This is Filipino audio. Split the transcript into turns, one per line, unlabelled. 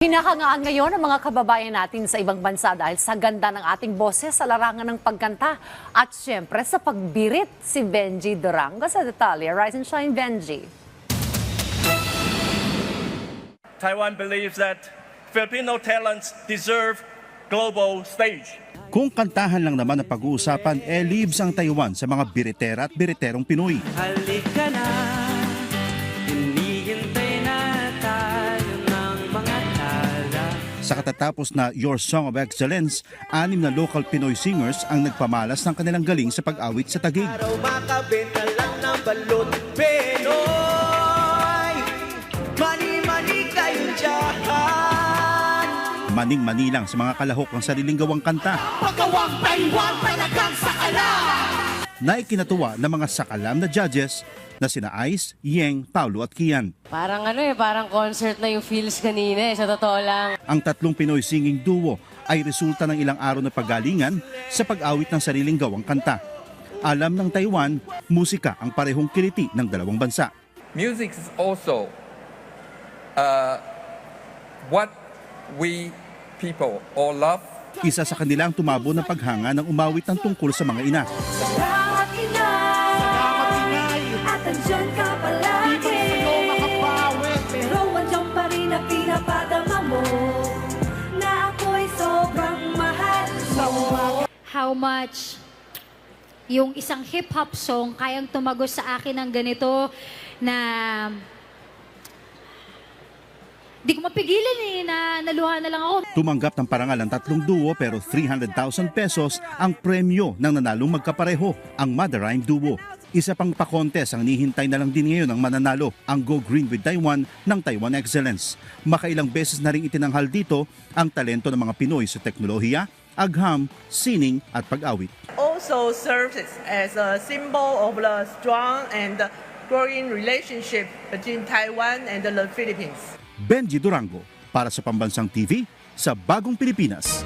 Hinahangaan ngayon ang mga kababayan natin sa ibang bansa dahil sa ganda ng ating boses sa larangan ng pagkanta at syempre sa pagbirit si Benji Durango sa detalye. Rise and shine, Benji.
Taiwan believes that Filipino talents deserve global stage.
Kung kantahan lang naman ang pag-uusapan, eh lives ang Taiwan sa mga biritera at biriterong Pinoy.
Halika
Sa katatapos na Your Song of Excellence, anim na local Pinoy singers ang nagpamalas ng kanilang galing sa pag-awit sa tagig.
Araw makabenta lang ng balot, Pinoy! Mani-mani kayo dyan!
Maning-mani lang sa mga kalahok ng sariling gawang kanta.
Pagawang Taiwan talagang sakala!
Na ikinatuwa ng mga sakalam na judges na sina Ice, Yeng, Paulo at Kian.
Parang ano eh, parang concert na yung feels kanina eh, sa totoo lang.
Ang tatlong Pinoy singing duo ay resulta ng ilang araw na paggalingan sa pag-awit ng sariling gawang kanta. Alam ng Taiwan, musika ang parehong kiliti ng dalawang bansa.
music is also uh, what we people all love.
Isa sa kanila ang tumabo ng paghanga ng umawit ng tungkol sa mga ina.
How much yung isang hip-hop song kayang tumagos sa akin ng ganito na di ko mapigilan eh, na naluha na lang ako.
Tumanggap ng parangal ang tatlong duo pero 300,000 pesos ang premyo ng nanalong magkapareho, ang Madarime Duo. Isa pang pa-contest ang nihintay na lang din ngayon ang mananalo, ang Go Green with Taiwan ng Taiwan Excellence. Makailang beses na rin itinanghal dito ang talento ng mga Pinoy sa teknolohiya, agham, sining at pag-awit.
also serves as a symbol of the strong and growing relationship between Taiwan and the Philippines.
Benji Durango para sa Pambansang TV sa Bagong Pilipinas.